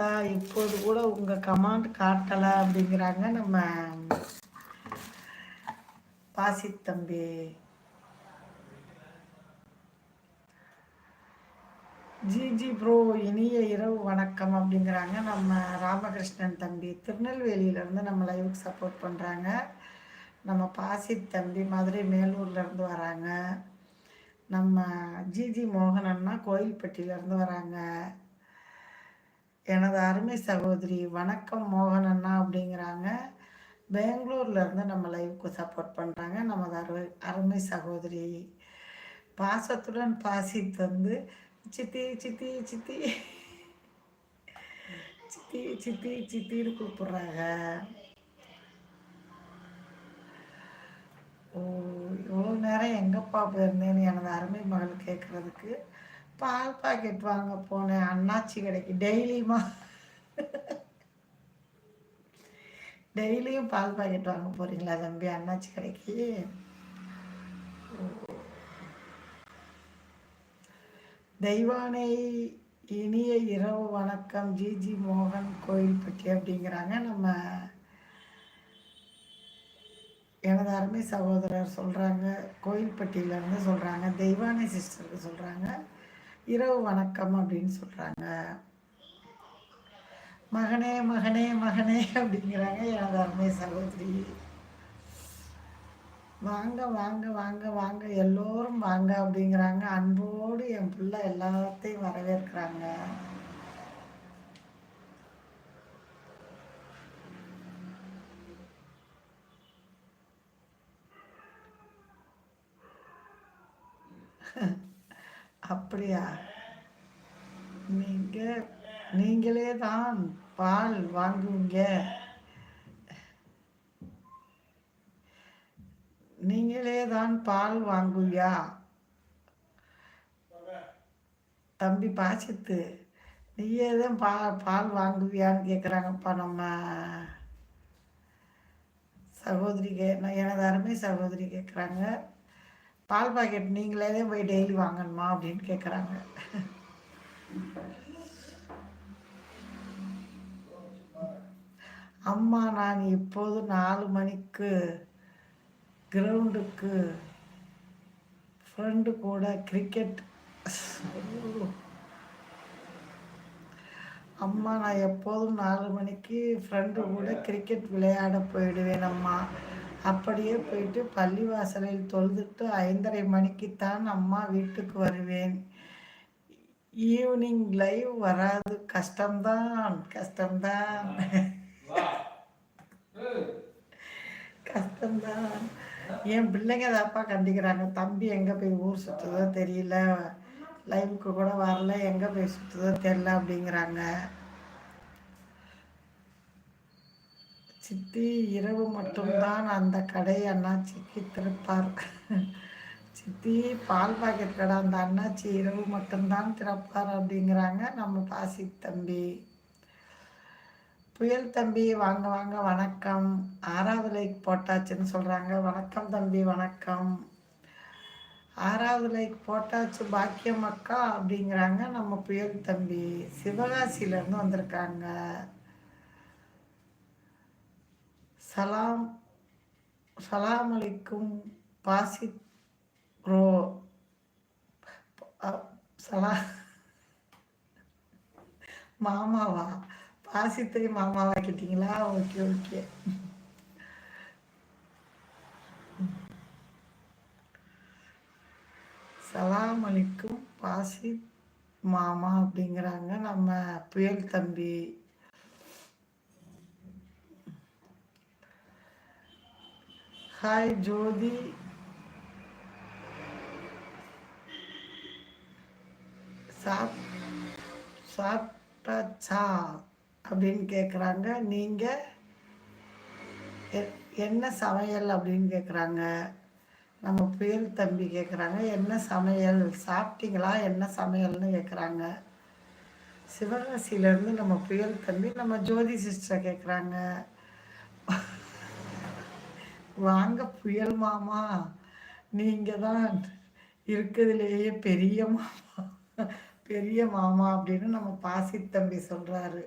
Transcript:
பார்த்தா இப்போது கூட உங்கள் கமாண்ட் காட்டலை அப்படிங்கிறாங்க நம்ம பாசித்தம்பி ஜிஜி ப்ரோ இனிய இரவு வணக்கம் அப்படிங்கிறாங்க நம்ம ராமகிருஷ்ணன் தம்பி. திருநெல்வேலியிலேருந்து நம்ம லைவுக்கு சப்போர்ட் பண்ணுறாங்க நம்ம பாசி தம்பி மதுரை மேலூர்லேருந்து வராங்க. நம்ம ஜிஜி மோகன் அண்ணா கோயில்பட்டியிலேருந்து வராங்க. எனது அருமை சகோதரி வணக்கம் மோகன் அண்ணா அப்படிங்கிறாங்க. பெங்களூர்லேருந்து நம்ம லைவுக்கு சப்போர்ட் பண்ணுறாங்க நமது அருமை அருமை சகோதரி பாசத்துடன் பாசி தந்து சித்தி சித்தி சித்தி. சித்தி சித்தி சித்தின்னு கூப்பிட்றாங்க. ஓ இவ்வளோ நேரம் எங்கப்பா போயிருந்தேன்னு எனது அருமை மகள் கேட்குறதுக்கு பால் பாக்கெட் வாங்க போனேன். அண்ணாச்சி கடைக்கு டெய்லியுமா? டெய்லியும் பால் பாக்கெட் வாங்க போறீங்களா தம்பி? அண்ணாச்சி கடைக்கு? தெய்வானை இனிய இரவு வணக்கம். ஜிஜி மோகன் கோயில்பட்டி அப்படிங்கிறாங்க. நம்ம எனது அருமை சகோதரர் சொல்கிறாங்க கோயில்பட்டியிலேருந்து சொல்கிறாங்க தெய்வானை சிஸ்டருக்கு சொல்கிறாங்க இரவு வணக்கம் அப்படின்னு சொல்கிறாங்க மகனே மகனே மகனே அப்படிங்கிறாங்க. எனது அருமை சகோதரி. வாங்க வாங்க வாங்க வாங்க. எல்லோரும் வாங்க அப்படிங்கிறாங்க. அன்போடு என் பிள்ளை எல்லாத்தையும் வரவேற்கிறாங்க. அப்படியா? நீங்கள் நீங்களே தான் பால் வாங்குவீங்க. நீங்களே தான் பால் வாங்குவியா? தம்பி பாசித்து நீயே தான் பா பால் வாங்குவியான்னு கேட்குறாங்கப்பா நம்ம சகோதரி கே எனது அருமை சகோதரி கேட்குறாங்க பால் பாக்கெட் நீங்களே தான் போய் டெய்லி வாங்கணுமா அப்படின்னு கேட்குறாங்க அம்மா நான் இப்போது நாலு மணிக்கு கிரவுண்டுக்கு ஃப்ரெண்டு கூட கிரிக்கெட் அம்மா நான் எப்போதும் நாலு மணிக்கு ஃப்ரெண்டு கூட கிரிக்கெட் விளையாட போயிடுவேன் அம்மா. அப்படியே போயிட்டு பள்ளிவாசலில் தொழுதுட்டு ஐந்தரை மணிக்குத்தான் அம்மா வீட்டுக்கு வருவேன். ஈவினிங் லைவ் வராது. கஷ்டம்தான் கஷ்டம்தான். கஷ்டம்தான். என் பிள்ளைங்க தாப்பா கண்டிக்கிறாங்க. தம்பி எங்கே போய் ஊர் சுற்றுதோ தெரியல. லைவுக்கு கூட வரல. எங்கே போய் சுற்றுதோ தெரில அப்படிங்கிறாங்க. சித்தி இரவு மட்டும்தான் அந்த கடை அண்ணாச்சிக்கு திறப்பார். சித்தி பால் பாக்கெட் கடை அந்த அண்ணாச்சி இரவு மட்டும்தான் திறப்பார் அப்படிங்கிறாங்க நம்ம பாசி தம்பி. புயல் தம்பி வாங்க வாங்க வணக்கம். ஆறாவது லைக் போட்டாச்சுன்னு சொல்கிறாங்க வணக்கம் தம்பி வணக்கம். ஆறாவது லைக் போட்டாச்சு பாக்கியம் அக்கா அப்படிங்கிறாங்க நம்ம புயல் தம்பி. சிவகாசியிலேருந்து வந்திருக்காங்க. சலாம் சலாம் அலைக்கும் பாசி ரோ சலா மாமாவா பாசித்தை மாமாவாக்கிட்டீங்களா ஓகே ஓகே சலாம் அலைக்கும் பாசி மாமா அப்படிங்கிறாங்க நம்ம புயல் தம்பி ஹாய் ஜோதி சாப் சாப்பிட்டாச்சா அப்படின்னு கேட்குறாங்க நீங்கள் என்ன சமையல் அப்படின்னு கேட்குறாங்க நம்ம புயல் தம்பி கேட்குறாங்க என்ன சமையல்? சாப்பிட்டீங்களா? என்ன சமையல்னு கேட்குறாங்க சிவகாசியிலேருந்து நம்ம புயல் தம்பி நம்ம ஜோதி சிஸ்டர் கேட்குறாங்க வாங்க புயல் மாமா நீங்கள் தான் இருக்கிறதுலேயே பெரிய மாமா பெரிய மாமா அப்படின்னு நம்ம பாசி தம்பி சொல்கிறாரு